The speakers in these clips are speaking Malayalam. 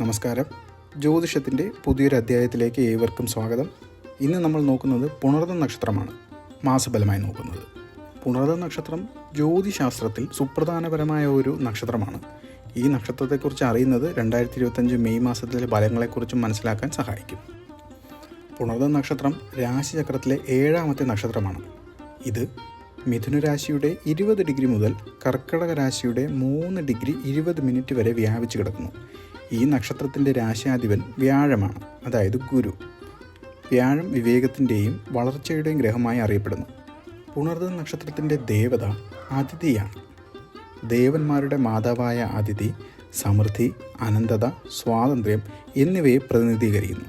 നമസ്കാരം. ജ്യോതിഷത്തിന്റെ പുതിയൊരു അധ്യായത്തിലേക്ക് ഏവർക്കും സ്വാഗതം. ഇന്ന് നമ്മൾ നോക്കുന്നത് പുണർദ നക്ഷത്രമാണ്. മാസബലമായി നോക്കുന്നത്. പുണർദ നക്ഷത്രം ജ്യോതിശാസ്ത്രത്തിൽ സുപ്രധാനപരമായ ഒരു നക്ഷത്രമാണ്. ഈ നക്ഷത്രത്തെക്കുറിച്ച് അറിയുന്നത് രണ്ടായിരത്തി ഇരുപത്തഞ്ച് മെയ് മാസത്തിലെ ഫലങ്ങളെക്കുറിച്ചും മനസ്സിലാക്കാൻ സഹായിക്കും. പുണർദ നക്ഷത്രം രാശിചക്രത്തിലെ ഏഴാമത്തെ നക്ഷത്രമാണ്. ഇത് മിഥുനരാശിയുടെ ഇരുപത് ഡിഗ്രി മുതൽ കർക്കടക രാശിയുടെ മൂന്ന് ഡിഗ്രി ഇരുപത് മിനിറ്റ് വരെ വ്യാപിച്ചു കിടക്കുന്നു. ഈ നക്ഷത്രത്തിന്റെ രാശാധിപൻ വ്യാഴമാണ് അതായത് ഗുരു. വ്യാഴം വിവേകത്തിന്റെയും വളർച്ചയുടെയും ഗ്രഹമായി അറിയപ്പെടുന്നു. പുണർദ നക്ഷത്രത്തിന്റെ ദേവത അതിഥിയാണ് ദേവന്മാരുടെ മാതാവായ അതിഥി സമൃദ്ധി അനന്തത സ്വാതന്ത്ര്യം എന്നിവയെ പ്രതിനിധീകരിക്കുന്നു.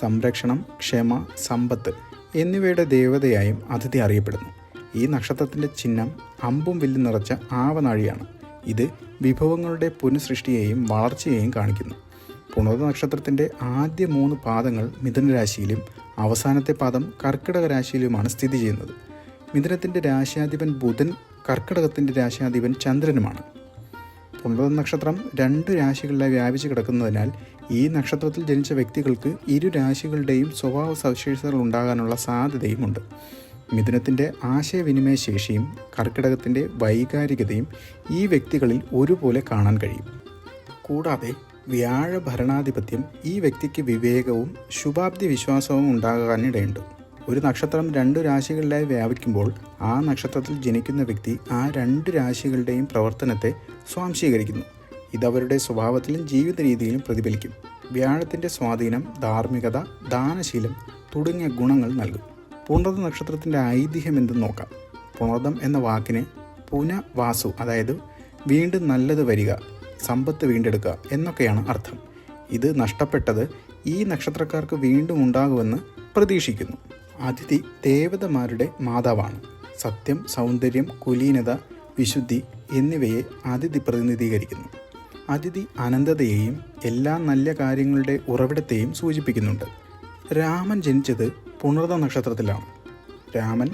സംരക്ഷണം ക്ഷമ സമ്പത്ത് എന്നിവയുടെ ദേവതയായും അതിഥി അറിയപ്പെടുന്നു. ഈ നക്ഷത്രത്തിന്റെ ചിഹ്നം അമ്പും വില്ലും നിറച്ച ആവനാഴിയാണ്. ഇത് വിഭവങ്ങളുടെ പുനഃസൃഷ്ടിയെയും വളർച്ചയെയും കാണിക്കുന്നു. പുണർന്ന നക്ഷത്രത്തിന്റെ ആദ്യ മൂന്ന് പാദങ്ങൾ മിഥുനരാശിയിലും അവസാനത്തെ പാദം കർക്കിടക രാശിയിലുമാണ് സ്ഥിതി ചെയ്യുന്നത്. മിഥുനത്തിന്റെ രാശിയാധിപൻ ബുധൻ കർക്കിടകത്തിന്റെ രാശിയാധിപൻ ചന്ദ്രനുമാണ്. പുണർന്ന നക്ഷത്രം രണ്ട് രാശികളിലായി വ്യാപിച്ചു കിടക്കുന്നതിനാൽ ഈ നക്ഷത്രത്തിൽ ജനിച്ച വ്യക്തികൾക്ക് ഇരു രാശികളുടെയും സ്വഭാവ സവിശേഷതകൾ ഉണ്ടാകാനുള്ള സാധ്യതയുമുണ്ട്. മിഥുനത്തിന്റെ ആശയവിനിമയ ശേഷിയും കർക്കിടകത്തിന്റെ വൈകാരികതയും ഈ വ്യക്തികളിൽ ഒരുപോലെ കാണാൻ കഴിയും. കൂടാതെ വ്യാഴ ഭരണാധിപത്യം ഈ വ്യക്തിക്ക് വിവേകവും ശുഭാബ്ദി വിശ്വാസവും ഉണ്ടാകാനിടയുണ്ട്. ഒരു നക്ഷത്രം രണ്ട് രാശികളിലായി വ്യാപിക്കുമ്പോൾ ആ നക്ഷത്രത്തിൽ ജനിക്കുന്ന വ്യക്തി ആ രണ്ട് രാശികളുടെയും പ്രവർത്തനത്തെ സ്വാംശീകരിക്കുന്നു. ഇതവരുടെ സ്വഭാവത്തിലും ജീവിത രീതിയിലും പ്രതിഫലിക്കും. വ്യാഴത്തിന്റെ സ്വാധീനം ധാർമ്മികത ദാനശീലം തുടങ്ങിയ ഗുണങ്ങൾ നൽകും. പുണർദ നക്ഷത്രത്തിന്റെ ഐതിഹ്യം എന്തെന്ന് നോക്കാം. പുണർദം എന്ന വാക്കിന് പുനവാസു അതായത് വീണ്ടും നല്ലത് വരിക സമ്പത്ത് വീണ്ടെടുക്കുക എന്നൊക്കെയാണ് അർത്ഥം. ഇത് നഷ്ടപ്പെട്ടത് ഈ നക്ഷത്രക്കാർക്ക് വീണ്ടും ഉണ്ടാകുമെന്ന് പ്രതീക്ഷിക്കുന്നു. അതിഥി ദേവതമാരുടെ മാതാവാണ്. സത്യം സൗന്ദര്യം കുലീനത വിശുദ്ധി എന്നിവയെ അതിഥി പ്രതിനിധീകരിക്കുന്നു. അതിഥി അനന്തതയെയും എല്ലാ നല്ല കാര്യങ്ങളുടെ ഉറവിടത്തെയും സൂചിപ്പിക്കുന്നുണ്ട്. രാമൻ ജനിച്ചത് പുണർദ നക്ഷത്രത്തിലാണ്. രാമൻ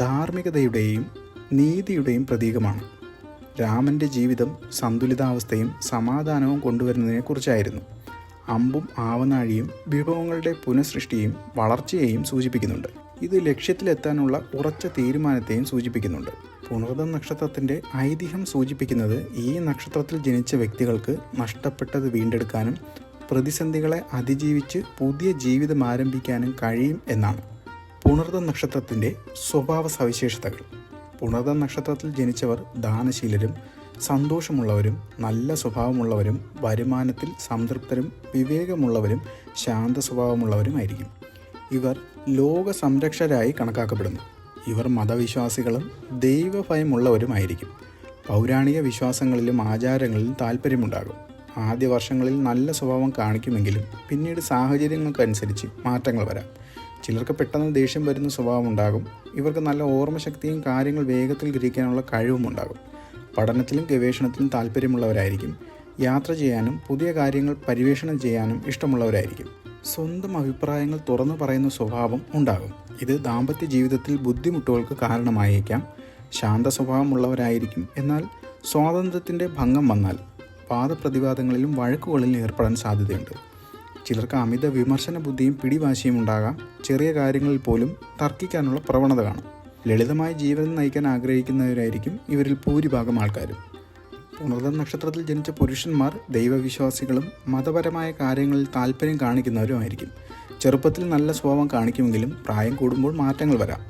ധാർമ്മികതയുടെയും നീതിയുടെയും പ്രതീകമാണ്. രാമന്റെ ജീവിതം സന്തുലിതാവസ്ഥയും സമാധാനവും കൊണ്ടുവരുന്നതിനെക്കുറിച്ചായിരുന്നു. അമ്പും ആവനാഴിയും വിഭവങ്ങളുടെ പുനഃസൃഷ്ടിയും വളർച്ചയെയും സൂചിപ്പിക്കുന്നുണ്ട്. ഇത് ലക്ഷ്യത്തിലെത്താനുള്ള ഉറച്ച തീരുമാനത്തെയും സൂചിപ്പിക്കുന്നുണ്ട്. പുണർദ നക്ഷത്രത്തിന്റെ ഐതിഹ്യം സൂചിപ്പിക്കുന്നത് ഈ നക്ഷത്രത്തിൽ ജനിച്ച വ്യക്തികൾക്ക് നഷ്ടപ്പെട്ടത് വീണ്ടെടുക്കാനും പ്രതിസന്ധികളെ അതിജീവിച്ച് പുതിയ ജീവിതം ആരംഭിക്കാനും കഴിയും എന്നാണ് പുണർദ നക്ഷത്രത്തിന്റെ സ്വഭാവ സവിശേഷതകൾ. പുണർദ നക്ഷത്രത്തിൽ ജനിച്ചവർ ദാനശീലരും സന്തോഷമുള്ളവരും നല്ല സ്വഭാവമുള്ളവരും വരുമാനത്തിൽ സംതൃപ്തരും വിവേകമുള്ളവരും ശാന്ത സ്വഭാവമുള്ളവരുമായിരിക്കും ഇവർ ലോക സംരക്ഷകരായി കണക്കാക്കപ്പെടുന്നു. ഇവർ മതവിശ്വാസികളും ദൈവഭയമുള്ളവരുമായിരിക്കും പൗരാണിക വിശ്വാസങ്ങളിലും ആചാരങ്ങളിലും താല്പര്യമുണ്ടാകും ആദ്യ വർഷങ്ങളിൽ നല്ല സ്വഭാവം കാണിക്കുമെങ്കിലും പിന്നീട് സാഹചര്യങ്ങൾക്കനുസരിച്ച് മാറ്റങ്ങൾ വരാം. ചിലർക്ക് പെട്ടെന്ന് ദേഷ്യം വരുന്ന സ്വഭാവം ഉണ്ടാകും. ഇവർക്ക് നല്ല ഓർമ്മശക്തിയും കാര്യങ്ങൾ വേഗത്തിൽ ഗ്രഹിക്കാനുള്ള കഴിവും ഉണ്ടാകും. പഠനത്തിലും ഗവേഷണത്തിലും താല്പര്യമുള്ളവരായിരിക്കും. യാത്ര ചെയ്യാനും പുതിയ കാര്യങ്ങൾ പര്യവേഷണം ചെയ്യാനും ഇഷ്ടമുള്ളവരായിരിക്കും. സ്വന്തം അഭിപ്രായങ്ങൾ തുറന്നു പറയുന്ന സ്വഭാവം ഉണ്ടാകും. ഇത് ദാമ്പത്യ ജീവിതത്തിൽ ബുദ്ധിമുട്ടുകൾക്ക് കാരണമായേക്കാം. ശാന്ത സ്വഭാവമുള്ളവരായിരിക്കും എന്നാൽ സ്വാതന്ത്ര്യത്തിന്റെ ഭംഗം വന്നാൽ വാദപ്രതിവാദങ്ങളിലും വഴക്കുകളിലും ഏർപ്പെടാൻ സാധ്യതയുണ്ട്. ചിലർക്ക് അമിത വിമർശന ബുദ്ധിയും പിടിവാശിയും ഉണ്ടാകാം. ചെറിയ കാര്യങ്ങളിൽ പോലും തർക്കിക്കാനുള്ള പ്രവണത കാണും. ലളിതമായ ജീവിതം നയിക്കാൻ ആഗ്രഹിക്കുന്നവരായിരിക്കും ഇവരിൽ ഭൂരിഭാഗം ആൾക്കാരും. പുണർദ നക്ഷത്രത്തിൽ ജനിച്ച പുരുഷന്മാർ ദൈവവിശ്വാസികളും മതപരമായ കാര്യങ്ങളിൽ താല്പര്യം കാണിക്കുന്നവരുമായിരിക്കും ചെറുപ്പത്തിൽ നല്ല സ്വഭാവം കാണിക്കുമെങ്കിലും പ്രായം കൂടുമ്പോൾ മാറ്റങ്ങൾ വരാം.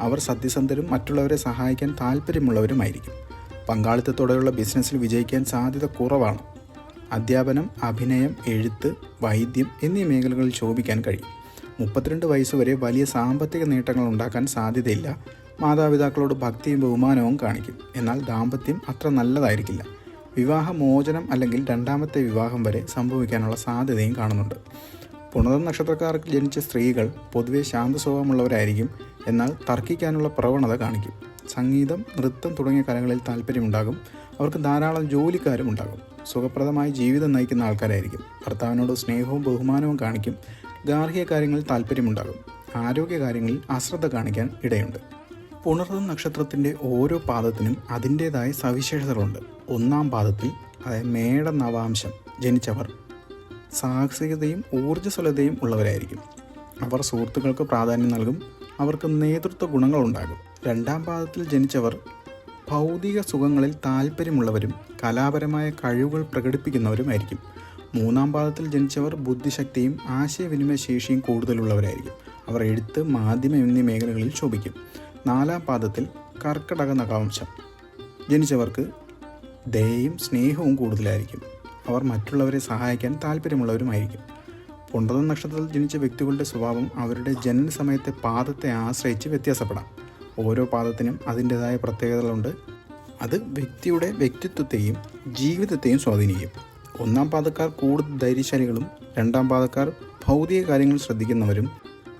അവർ സത്യസന്ധരും മറ്റുള്ളവരെ സഹായിക്കാൻ താല്പര്യമുള്ളവരുമായിരിക്കും. പങ്കാളിത്തത്തോടെയുള്ള ബിസിനസ്സിൽ വിജയിക്കാൻ സാധ്യത കുറവാണ്. അധ്യാപനം അഭിനയം എഴുത്ത് വൈദ്യം എന്നീ മേഖലകളിൽ ശോഭിക്കാൻ കഴിയും. മുപ്പത്തിരണ്ട് വയസ്സുവരെ വലിയ സാമ്പത്തിക നേട്ടങ്ങൾ ഉണ്ടാക്കാൻ സാധ്യതയില്ല. മാതാപിതാക്കളോട് ഭക്തിയും ബഹുമാനവും കാണിക്കും. എന്നാൽ ദാമ്പത്യം അത്ര നല്ലതായിരിക്കില്ല. വിവാഹമോചനം അല്ലെങ്കിൽ രണ്ടാമത്തെ വിവാഹം വരെ സംഭവിക്കാനുള്ള സാധ്യതയും കാണുന്നുണ്ട്. പുണർ നക്ഷത്രക്കാർക്ക് ജനിച്ച സ്ത്രീകൾ പൊതുവെ ശാന്ത സ്വഭാവമുള്ളവരായിരിക്കും എന്നാൽ തർക്കിക്കാനുള്ള പ്രവണത കാണിക്കും. സംഗീതം നൃത്തം തുടങ്ങിയ കലകളിൽ താല്പര്യമുണ്ടാകും അവർക്ക് ധാരാളം ജോലിക്കാരും ഉണ്ടാകും. സുഖപ്രദമായി ജീവിതം നയിക്കുന്ന ആൾക്കാരായിരിക്കും. ഭർത്താവിനോട് സ്നേഹവും ബഹുമാനവും കാണിക്കും. ഗാർഹിക കാര്യങ്ങളിൽ താല്പര്യമുണ്ടാകും ആരോഗ്യ കാര്യങ്ങളിൽ അശ്രദ്ധ കാണിക്കാൻ ഇടയുണ്ട്. പുണർന്ന നക്ഷത്രത്തിന്റെ ഓരോ പാദത്തിനും അതിന്റേതായ സവിശേഷതകളുണ്ട്. ഒന്നാം പാദത്തിൽ അതായത് മേട നവാംശം ജനിച്ചവർ. സാഹസികതയും ഊർജസ്വലതയും ഉള്ളവരായിരിക്കും. അവർ സുഹൃത്തുക്കൾക്ക് പ്രാധാന്യം നൽകും. അവർക്ക് നേതൃത്വ ഗുണങ്ങളുണ്ടാകും. രണ്ടാം പാദത്തിൽ ജനിച്ചവർ ഭൗതിക സുഖങ്ങളിൽ താല്പര്യമുള്ളവരും കലാപരമായ കഴിവുകൾ പ്രകടിപ്പിക്കുന്നവരുമായിരിക്കും. മൂന്നാം പാദത്തിൽ ജനിച്ചവർ ബുദ്ധിശക്തിയും ആശയവിനിമയ ശേഷിയും കൂടുതലുള്ളവരായിരിക്കും. അവർ എഴുത്ത് മാധ്യമം എന്നീ മേഖലകളിൽ ശോഭിക്കും. നാലാം പാദത്തിൽ കർക്കടക നഖാംശം. ജനിച്ചവർക്ക് ദയയും സ്നേഹവും കൂടുതലായിരിക്കും. അവർ മറ്റുള്ളവരെ സഹായിക്കാൻ താല്പര്യമുള്ളവരുമായിരിക്കും പുണ്ടത നക്ഷത്രത്തിൽ ജനിച്ച വ്യക്തികളുടെ സ്വഭാവം അവരുടെ ജനന സമയത്തെ പാദത്തെ ആശ്രയിച്ച് വ്യത്യാസപ്പെടാം. ഓരോ പാദത്തിനും അതിന്റെതായ പ്രത്യേകതകളുണ്ട്. അത് വ്യക്തിയുടെ വ്യക്തിത്വത്തെയും ജീവിതത്തെയും സ്വാധീനിക്കും. ഒന്നാം പാദക്കാർ കൂടുതൽ ധൈര്യശാലികളും രണ്ടാം പാദക്കാർ ഭൗതിക കാര്യങ്ങൾ ശ്രദ്ധിക്കുന്നവരും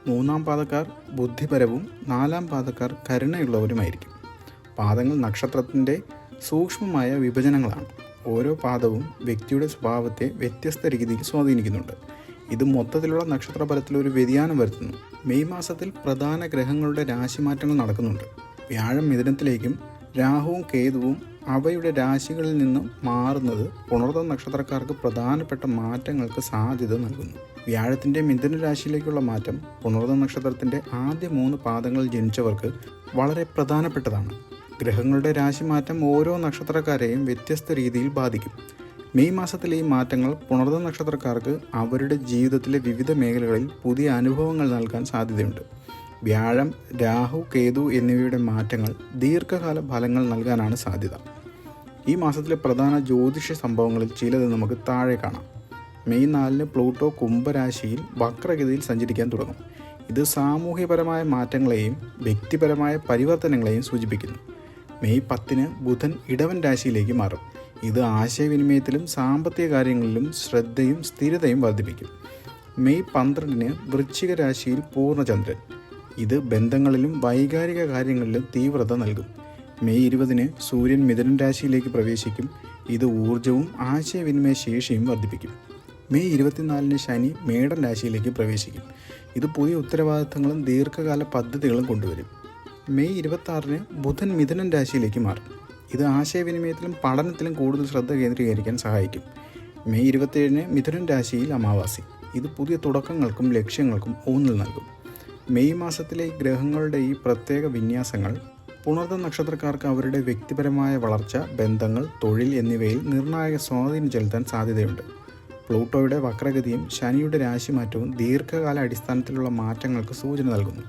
മൂന്നാം പാദക്കാർ ബുദ്ധിപരവും നാലാം പാദക്കാർ കരുണയുള്ളവരുമായിരിക്കും. പാദങ്ങൾ നക്ഷത്രത്തിന്റെ സൂക്ഷ്മമായ വിഭജനങ്ങളാണ്. ഓരോ പാദവും വ്യക്തിയുടെ സ്വഭാവത്തെ വ്യത്യസ്ത രീതിയിൽ സ്വാധീനിക്കുന്നുണ്ട്. ഇത് മൊത്തത്തിലുള്ള നക്ഷത്രഫലത്തിൽ ഒരു വ്യതിയാനം വരുത്തുന്നു. മെയ് മാസത്തിൽ പ്രധാന ഗ്രഹങ്ങളുടെ രാശിമാറ്റങ്ങൾ നടക്കുന്നുണ്ട്. വ്യാഴം മിഥുനത്തിലേക്കും രാഹുവും കേതുവും അവയുടെ രാശികളിൽ നിന്നും മാറുന്നത് പുണർത്ത നക്ഷത്രക്കാർക്ക് പ്രധാനപ്പെട്ട മാറ്റങ്ങൾക്ക് സാധ്യത നൽകുന്നു. വ്യാഴത്തിന്റെ മിഥുന രാശിയിലേക്കുള്ള മാറ്റം പുണർത്ത നക്ഷത്രത്തിന്റെ ആദ്യ മൂന്ന് പാദങ്ങളിൽ ജനിച്ചവർക്ക് വളരെ പ്രധാനപ്പെട്ടതാണ്. ഗ്രഹങ്ങളുടെ രാശിമാറ്റം ഓരോ നക്ഷത്രക്കാരെയും വ്യത്യസ്ത രീതിയിൽ ബാധിക്കും. മെയ് മാസത്തിലെ ഈ മാറ്റങ്ങൾ പുണർന്ന നക്ഷത്രക്കാർക്ക് അവരുടെ ജീവിതത്തിലെ വിവിധ മേഖലകളിൽ പുതിയ അനുഭവങ്ങൾ നൽകാൻ സാധ്യതയുണ്ട്. വ്യാഴം രാഹു കേതു എന്നിവയുടെ മാറ്റങ്ങൾ ദീർഘകാല ഫലങ്ങൾ നൽകാനാണ് സാധ്യത. ഈ മാസത്തിലെ പ്രധാന ജ്യോതിഷ സംഭവങ്ങളിൽ ചിലത് നമുക്ക് താഴെ കാണാം. മെയ് നാലിന് പ്ലൂട്ടോ കുംഭരാശിയിൽ വക്രഗതിയിൽ സഞ്ചരിക്കാൻ തുടങ്ങും. ഇത് സാമൂഹ്യപരമായ മാറ്റങ്ങളെയും വ്യക്തിപരമായ പരിവർത്തനങ്ങളെയും സൂചിപ്പിക്കുന്നു. മെയ് പത്തിന് ബുധൻ ഇടവൻ രാശിയിലേക്ക് മാറും. ഇത് ആശയവിനിമയത്തിലും സാമ്പത്തിക കാര്യങ്ങളിലും ശ്രദ്ധയും സ്ഥിരതയും വർദ്ധിപ്പിക്കും. മെയ് പന്ത്രണ്ടിന് വൃശ്ചിക രാശിയിൽ പൂർണചന്ദ്രൻ. ഇത് ബന്ധങ്ങളിലും വൈകാരിക കാര്യങ്ങളിലും തീവ്രത നൽകും. മെയ് ഇരുപതിന് സൂര്യൻ മിഥുനൻ രാശിയിലേക്ക് പ്രവേശിക്കും. ഇത് ഊർജവും ആശയവിനിമയ ശേഷിയും വർദ്ധിപ്പിക്കും. മെയ് ഇരുപത്തിനാലിന് ശനി മേടൻ രാശിയിലേക്ക് പ്രവേശിക്കും. ഇത് പുതിയ ഉത്തരവാദിത്തങ്ങളും ദീർഘകാല പദ്ധതികളും കൊണ്ടുവരും. മെയ് ഇരുപത്തി ബുധൻ മിഥുനൻ രാശിയിലേക്ക് മാറും. ഇത് ആശയവിനിമയത്തിലും പഠനത്തിലും കൂടുതൽ ശ്രദ്ധ കേന്ദ്രീകരിക്കാൻ സഹായിക്കും. മെയ് ഇരുപത്തിയേഴിന് മിഥുനൻ രാശിയിൽ അമാവാസി. ഇത് പുതിയ തുടക്കങ്ങൾക്കും ലക്ഷ്യങ്ങൾക്കും ഊന്നൽ നൽകും. മെയ് മാസത്തിലെ ഗ്രഹങ്ങളുടെ ഈ പ്രത്യേക വിന്യാസങ്ങൾ പുണർത നക്ഷത്രക്കാർക്ക് അവരുടെ വ്യക്തിപരമായ വളർച്ച ബന്ധങ്ങൾ തൊഴിൽ എന്നിവയിൽ നിർണായക സ്വാധീനം ചെലുത്താൻ സാധ്യതയുണ്ട്. പ്ലൂട്ടോയുടെ വക്രഗതിയും ശനിയുടെ രാശിമാറ്റവും ദീർഘകാല അടിസ്ഥാനത്തിലുള്ള മാറ്റങ്ങൾക്ക് സൂചന നൽകുന്നു.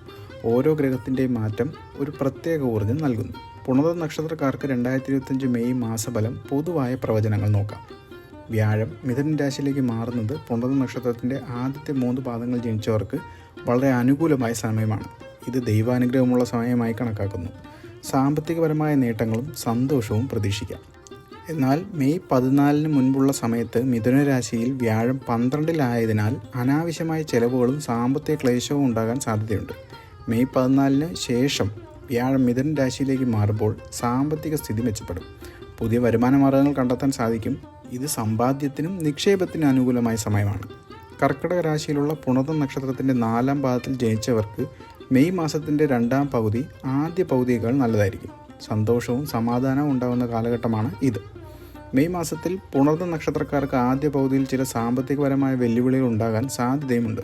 ഓരോ ഗ്രഹത്തിന്റെയും മാറ്റം ഒരു പ്രത്യേക ഊർജം നൽകുന്നു. പുണത നക്ഷത്രക്കാർക്ക് രണ്ടായിരത്തി ഇരുപത്തഞ്ച് മെയ് മാസഫലം പൊതുവായ പ്രവചനങ്ങൾ നോക്കാം. വ്യാഴം മിഥുൻ രാശിയിലേക്ക് മാറുന്നത് പുണത നക്ഷത്രത്തിന്റെ ആദ്യത്തെ മൂന്ന് പാദങ്ങൾ ജനിച്ചവർക്ക് വളരെ അനുകൂലമായ സമയമാണ്. ഇത് ദൈവാനുഗ്രഹമുള്ള സമയമായി കണക്കാക്കുന്നു. സാമ്പത്തികപരമായ നേട്ടങ്ങളും സന്തോഷവും പ്രതീക്ഷിക്കാം. എന്നാൽ മെയ് പതിനാലിന് മുൻപുള്ള സമയത്ത് മിഥുന രാശിയിൽ വ്യാഴം പന്ത്രണ്ടിലായതിനാൽ അനാവശ്യമായ ചെലവുകളും സാമ്പത്തിക ക്ലേശവും ഉണ്ടാകാൻ സാധ്യതയുണ്ട്. മെയ് പതിനാലിന് ശേഷം വ്യാഴം മിഥുന രാശിയിലേക്ക് മാറുമ്പോൾ സാമ്പത്തിക സ്ഥിതി മെച്ചപ്പെടും. പുതിയ വരുമാന മാർഗങ്ങൾ കണ്ടെത്താൻ സാധിക്കും. ഇത് സമ്പാദ്യത്തിനും നിക്ഷേപത്തിനും അനുകൂലമായ സമയമാണ്. കർക്കിടക രാശിയിലുള്ള പുണത നക്ഷത്രത്തിന്റെ നാലാം പാദത്തിൽ ജനിച്ചവർക്ക് മെയ് മാസത്തിന്റെ രണ്ടാം പകുതി ആദ്യ പകുതിയേക്കാൾ നല്ലതായിരിക്കും. സന്തോഷവും സമാധാനവും ഉണ്ടാകുന്ന കാലഘട്ടമാണ് ഇത്. മെയ് മാസത്തിൽ പുണർന്ന നക്ഷത്രക്കാർക്ക് ആദ്യ പകുതിയിൽ ചില സാമ്പത്തികപരമായ വെല്ലുവിളികൾ ഉണ്ടാകാൻ സാധ്യതയുമുണ്ട്.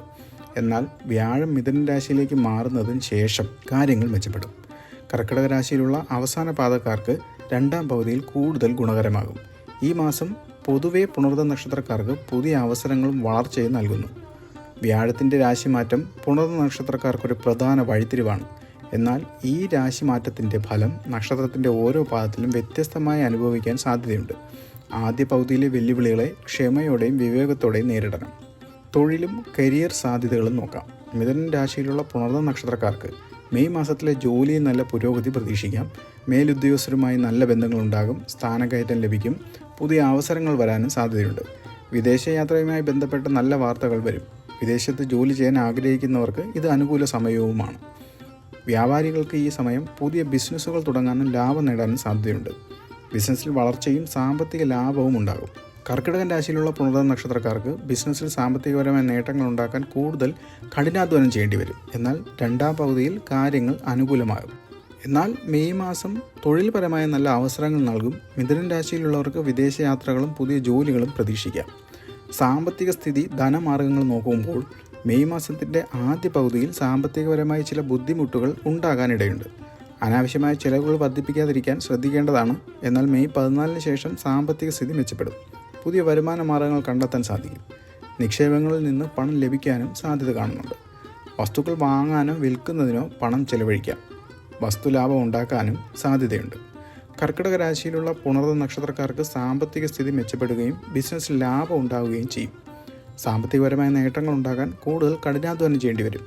എന്നാൽ വ്യാഴം മിഥുന രാശിയിലേക്ക് മാറുന്നതിന് ശേഷം കാര്യങ്ങൾ മെച്ചപ്പെടും. കർക്കിടക രാശിയിലുള്ള അവസാന പാദക്കാർക്ക് രണ്ടാം പകുതിയിൽ കൂടുതൽ ഗുണകരമാകും. ഈ മാസം പൊതുവെ പുണർദ നക്ഷത്രക്കാർക്ക് പുതിയ അവസരങ്ങളും വളർച്ചയും നൽകുന്നു. വ്യാഴത്തിന്റെ രാശിമാറ്റം പുണർത നക്ഷത്രക്കാർക്കൊരു പ്രധാന വഴിത്തിരിവാണ്. എന്നാൽ ഈ രാശിമാറ്റത്തിന്റെ ഫലം നക്ഷത്രത്തിന്റെ ഓരോ പാദത്തിലും വ്യത്യസ്തമായി അനുഭവിക്കാൻ സാധ്യതയുണ്ട്. ആദ്യ പകുതിയിലെ വെല്ലുവിളികളെ ക്ഷമയോടെയും വിവേകത്തോടെയും നേരിടണം. തൊഴിലും കരിയർ സാധ്യതകളും നോക്കാം. മിഥുനൻ രാശിയിലുള്ള പുണർദ നക്ഷത്രക്കാർക്ക് മെയ് മാസത്തിലെ ജോലിയിൽ നല്ല പുരോഗതി പ്രതീക്ഷിക്കാം. മേലുദ്യോഗസ്ഥരുമായി നല്ല ബന്ധങ്ങളുണ്ടാകും. സ്ഥാനകയറ്റം ലഭിക്കും. പുതിയ അവസരങ്ങൾ വരാനും സാധ്യതയുണ്ട്. വിദേശയാത്രയുമായി ബന്ധപ്പെട്ട നല്ല വാർത്തകൾ വരും. വിദേശത്ത് ജോലി ചെയ്യാൻ ആഗ്രഹിക്കുന്നവർക്ക് ഇത് അനുകൂല സമയവുമാണ്. വ്യാപാരികൾക്ക് ഈ സമയം പുതിയ ബിസിനസ്സുകൾ തുടങ്ങാനും ലാഭം നേടാനും സാധ്യതയുണ്ട്. ബിസിനസ്സിൽ വളർച്ചയും സാമ്പത്തിക ലാഭവും ഉണ്ടാകും. കർക്കിടകൻ രാശിയിലുള്ള പുണർത നക്ഷത്രക്കാർക്ക് ബിസിനസ്സിൽ സാമ്പത്തികപരമായ നേട്ടങ്ങൾ ഉണ്ടാക്കാൻ കൂടുതൽ കഠിനാധ്വാനം ചെയ്യേണ്ടി വരും. എന്നാൽ രണ്ടാം പകുതിയിൽ കാര്യങ്ങൾ അനുകൂലമാകും. എന്നാൽ മെയ് മാസം തൊഴിൽപരമായ നല്ല അവസരങ്ങൾ നൽകും. മിഥുനൻ രാശിയിലുള്ളവർക്ക് വിദേശയാത്രകളും പുതിയ ജോലികളും പ്രതീക്ഷിക്കാം. സാമ്പത്തിക സ്ഥിതി ധനമാർഗങ്ങൾ നോക്കുമ്പോൾ മെയ് മാസത്തിന്റെ ആദ്യ പകുതിയിൽ സാമ്പത്തികപരമായ ചില ബുദ്ധിമുട്ടുകൾ ഉണ്ടാകാനിടയുണ്ട്. അനാവശ്യമായ ചിലവുകൾ വർദ്ധിപ്പിക്കാതിരിക്കാൻ ശ്രദ്ധിക്കേണ്ടതാണ്. എന്നാൽ മെയ് പതിനാലിന് ശേഷം സാമ്പത്തിക സ്ഥിതി മെച്ചപ്പെടും. പുതിയ വരുമാന മാർഗങ്ങൾ കണ്ടെത്താൻ സാധിക്കും. നിക്ഷേപങ്ങളിൽ നിന്ന് പണം ലഭിക്കാനും സാധ്യത കാണുന്നുണ്ട്. വസ്തുക്കൾ വാങ്ങാനോ വിൽക്കുന്നതിനോ പണം ചെലവഴിക്കാം. വസ്തുലാഭം ഉണ്ടാക്കാനും സാധ്യതയുണ്ട്. കർക്കിടക രാശിയിലുള്ള പുണർന്ന നക്ഷത്രക്കാർക്ക് സാമ്പത്തിക സ്ഥിതി മെച്ചപ്പെടുകയും ബിസിനസ്സിൽ ലാഭം ഉണ്ടാവുകയും ചെയ്യും. സാമ്പത്തികപരമായ നേട്ടങ്ങൾ ഉണ്ടാകാൻ കൂടുതൽ കഠിനാധ്വാനം ചെയ്യേണ്ടി വരും.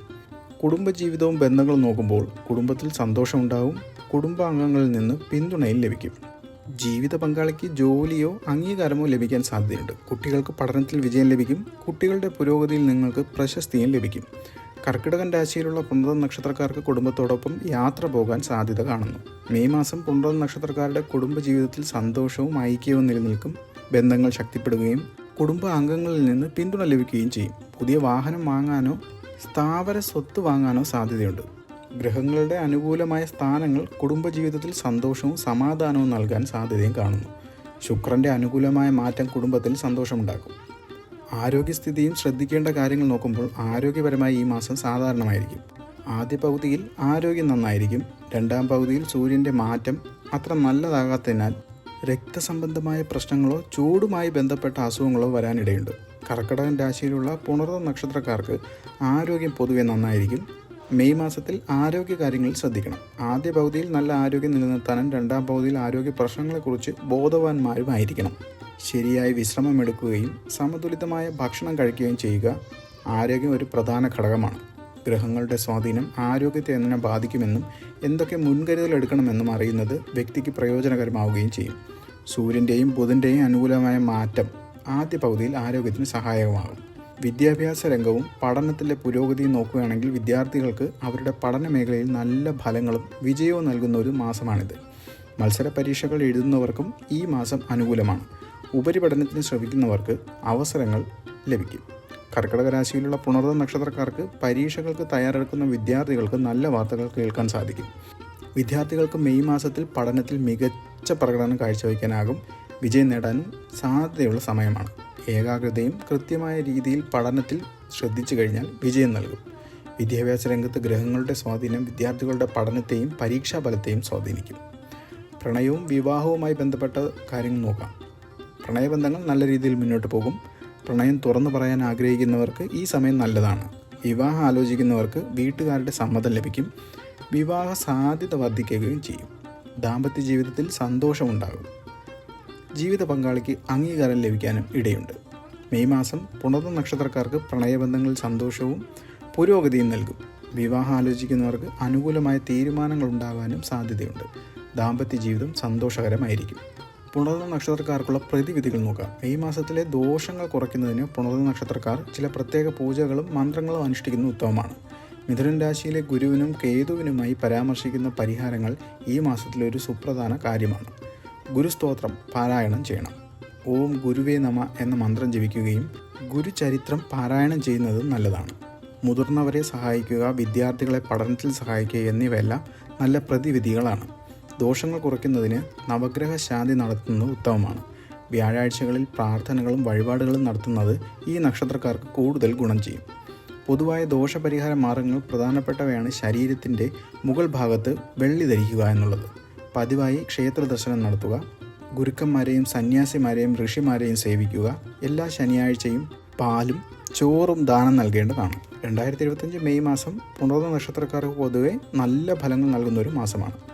കുടുംബജീവിതവും ബന്ധങ്ങളും നോക്കുമ്പോൾ കുടുംബത്തിൽ സന്തോഷമുണ്ടാവും കുടുംബാംഗങ്ങളിൽ നിന്ന് പിന്തുണയും ലഭിക്കും. ജീവിത പങ്കാളിക്ക് ജോലിയോ അംഗീകാരമോ ലഭിക്കാൻ സാധ്യതയുണ്ട്. കുട്ടികൾക്ക് പഠനത്തിൽ വിജയം ലഭിക്കും. കുട്ടികളുടെ പുരോഗതിയിൽ നിങ്ങൾക്ക് പ്രശസ്തിയും ലഭിക്കും. കർക്കിടകൻ രാശിയിലുള്ള പുണർന്ന നക്ഷത്രക്കാർക്ക് കുടുംബത്തോടൊപ്പം യാത്ര പോകാൻ സാധ്യത കാണുന്നു. മെയ് മാസം പുണർന്ന നക്ഷത്രക്കാരുടെ കുടുംബ ജീവിതത്തിൽ സന്തോഷവും ഐക്യവും നിലനിൽക്കും. ബന്ധങ്ങൾ ശക്തിപ്പെടുകയും കുടുംബ അംഗങ്ങളിൽ നിന്ന് പിന്തുണ ലഭിക്കുകയും ചെയ്യും. പുതിയ വാഹനം വാങ്ങാനോ സ്ഥാവര സ്വത്ത് വാങ്ങാനോ സാധ്യതയുണ്ട്. ഗ്രഹങ്ങളുടെ അനുകൂലമായ സ്ഥാനങ്ങൾ കുടുംബജീവിതത്തിൽ സന്തോഷവും സമാധാനവും നൽകാൻ സാധ്യതയും കാണുന്നു. ശുക്രന്റെ അനുകൂലമായ മാറ്റം കുടുംബത്തിൽ സന്തോഷമുണ്ടാക്കും. ആരോഗ്യസ്ഥിതിയും ശ്രദ്ധിക്കേണ്ട കാര്യങ്ങൾ നോക്കുമ്പോൾ ആരോഗ്യപരമായി ഈ മാസം സാധാരണമായിരിക്കും. ആദ്യ പകുതിയിൽ ആരോഗ്യം നന്നായിരിക്കും. രണ്ടാം പകുതിയിൽ സൂര്യന്റെ മാറ്റം അത്ര നല്ലതാകാത്തതിനാൽ രക്തസംബന്ധമായ പ്രശ്നങ്ങളോ ചൂടുമായി ബന്ധപ്പെട്ട അസുഖങ്ങളോ വരാനിടയുണ്ട്. കർക്കിടകൻ രാശിയിലുള്ള പുണർന്ന നക്ഷത്രക്കാർക്ക് ആരോഗ്യം പൊതുവെ നന്നായിരിക്കും. മെയ് മാസത്തിൽ ആരോഗ്യ കാര്യങ്ങൾ ശ്രദ്ധിക്കണം. ആദ്യ പകുതിയിൽ നല്ല ആരോഗ്യം നിലനിർത്താനും രണ്ടാം പകുതിയിൽ ആരോഗ്യ പ്രശ്നങ്ങളെക്കുറിച്ച് ബോധവാന്മാരുമായിരിക്കണം. ശരിയായി വിശ്രമം എടുക്കുകയും സമതുലിതമായ ഭക്ഷണം കഴിക്കുകയും ചെയ്യുക ആരോഗ്യം ഒരു പ്രധാന ഘടകമാണ്. ഗ്രഹങ്ങളുടെ സ്വാധീനം ആരോഗ്യത്തെ എങ്ങനെ ബാധിക്കുമെന്നും എന്തൊക്കെ മുൻകരുതൽ എടുക്കണമെന്നും അറിയുന്നത് വ്യക്തിക്ക് പ്രയോജനകരമാവുകയും ചെയ്യും. സൂര്യന്റെയും ബുധന്റെയും അനുകൂലമായ മാറ്റം ആദ്യ പകുതിയിൽ ആരോഗ്യത്തിന് സഹായകമാകും. വിദ്യാഭ്യാസ രംഗവും പഠനത്തിലെ പുരോഗതിയും നോക്കുകയാണെങ്കിൽ വിദ്യാർത്ഥികൾക്ക് അവരുടെ പഠന മേഖലയിൽ നല്ല ഫലങ്ങളും വിജയവും നൽകുന്ന ഒരു മാസമാണിത്. മത്സര പരീക്ഷകൾ എഴുതുന്നവർക്കും ഈ മാസം അനുകൂലമാണ്. ഉപരിപഠനത്തിന് ശ്രമിക്കുന്നവർക്ക് അവസരങ്ങൾ ലഭിക്കും. കർക്കിടക രാശിയിലുള്ള പുണർന്ന നക്ഷത്രക്കാർക്ക് പരീക്ഷകൾക്ക് തയ്യാറെടുക്കുന്ന വിദ്യാർത്ഥികൾക്ക് നല്ല വാർത്തകൾ കേൾക്കാൻ സാധിക്കും. വിദ്യാർത്ഥികൾക്ക് മെയ് മാസത്തിൽ പഠനത്തിൽ മികച്ച പ്രകടനം കാഴ്ചവെക്കാനാകും വിജയം നേടാനും സാധ്യതയുള്ള സമയമാണ്. ഏകാഗ്രതയും കൃത്യമായ രീതിയിൽ പഠനത്തിൽ ശ്രദ്ധിച്ചു കഴിഞ്ഞാൽ വിജയം നൽകും. വിദ്യാഭ്യാസ രംഗത്ത് ഗ്രഹങ്ങളുടെ സ്വാധീനം വിദ്യാർത്ഥികളുടെ പഠനത്തെയും പരീക്ഷാ ഫലത്തെയും സ്വാധീനിക്കും. പ്രണയവും വിവാഹവുമായി ബന്ധപ്പെട്ട കാര്യങ്ങൾ നോക്കാം. പ്രണയബന്ധങ്ങൾ നല്ല രീതിയിൽ മുന്നോട്ട് പോകും. പ്രണയം തുറന്നു പറയാൻ ആഗ്രഹിക്കുന്നവർക്ക് ഈ സമയം നല്ലതാണ്. വിവാഹം ആലോചിക്കുന്നവർക്ക് വീട്ടുകാരുടെ സമ്മതം ലഭിക്കും. വിവാഹ സാധ്യത വർദ്ധിക്കുകയും ചെയ്യും. ദാമ്പത്യ ജീവിതത്തിൽ സന്തോഷമുണ്ടാകും. ജീവിത പങ്കാളിക്ക് അംഗീകാരം ലഭിക്കാനും ഇടയുണ്ട്. മെയ് മാസം പുണർന്ന നക്ഷത്രക്കാർക്ക് പ്രണയബന്ധങ്ങളിൽ സന്തോഷവും പുരോഗതിയും നൽകും. വിവാഹം ആലോചിക്കുന്നവർക്ക് അനുകൂലമായ തീരുമാനങ്ങൾ ഉണ്ടാകാനും സാധ്യതയുണ്ട്. ദാമ്പത്യ ജീവിതം സന്തോഷകരമായിരിക്കും. പുണർന്ന നക്ഷത്രക്കാർക്കുള്ള പ്രതിവിധികൾ നോക്കാം. മെയ് മാസത്തിലെ ദോഷങ്ങൾ കുറയ്ക്കുന്നതിന് പുണർന്ന നക്ഷത്രക്കാർ ചില പ്രത്യേക പൂജകളും മന്ത്രങ്ങളും അനുഷ്ഠിക്കുന്നത് ഉത്തമമാണ് മിഥുനൻ രാശിയിലെ ഗുരുവിനും കേതുവിനുമായി പരാമർശിക്കുന്ന പരിഹാരങ്ങൾ ഈ മാസത്തിലെ ഒരു സുപ്രധാന കാര്യമാണ്. ഗുരുസ്തോത്രം പാരായണം ചെയ്യണം. ഓം ഗുരുവേ നമ എന്ന മന്ത്രം ജപിക്കുകയും ഗുരുചരിത്രം പാരായണം ചെയ്യുന്നത് നല്ലതാണ്. മുതിർന്നവരെ സഹായിക്കുക വിദ്യാർത്ഥികളെ പഠനത്തിൽ സഹായിക്കുക എന്നിവയെല്ലാം നല്ല പ്രതിവിധികളാണ്. ദോഷങ്ങൾ കുറയ്ക്കുന്നതിന് നവഗ്രഹ ശാന്തി നടത്തുന്നത് ഉത്തമമാണ്. വ്യാഴാഴ്ചകളിൽ പ്രാർത്ഥനകളും വഴിപാടുകളും നടത്തുന്നത് ഈ നക്ഷത്രക്കാർക്ക് കൂടുതൽ ഗുണം ചെയ്യും. പൊതുവായ ദോഷപരിഹാര മാർഗങ്ങൾ പ്രധാനപ്പെട്ടവയാണ് ശരീരത്തിന്റെ മുകൾ ഭാഗത്ത് വെള്ളി ധരിക്കുക എന്നുള്ളത്. പതിവായി ക്ഷേത്ര ദർശനം നടത്തുക. ഗുരുക്കന്മാരെയും സന്യാസിമാരെയും ഋഷിമാരെയും സേവിക്കുക. എല്ലാ ശനിയാഴ്ചയും പാലും ചോറും ദാനം നൽകേണ്ടതാണ്. രണ്ടായിരത്തി ഇരുപത്തഞ്ച് മെയ് മാസം പുണർന്ന നക്ഷത്രക്കാർക്ക് പൊതുവെ നല്ല ഫലങ്ങൾ നൽകുന്ന ഒരു മാസമാണ്.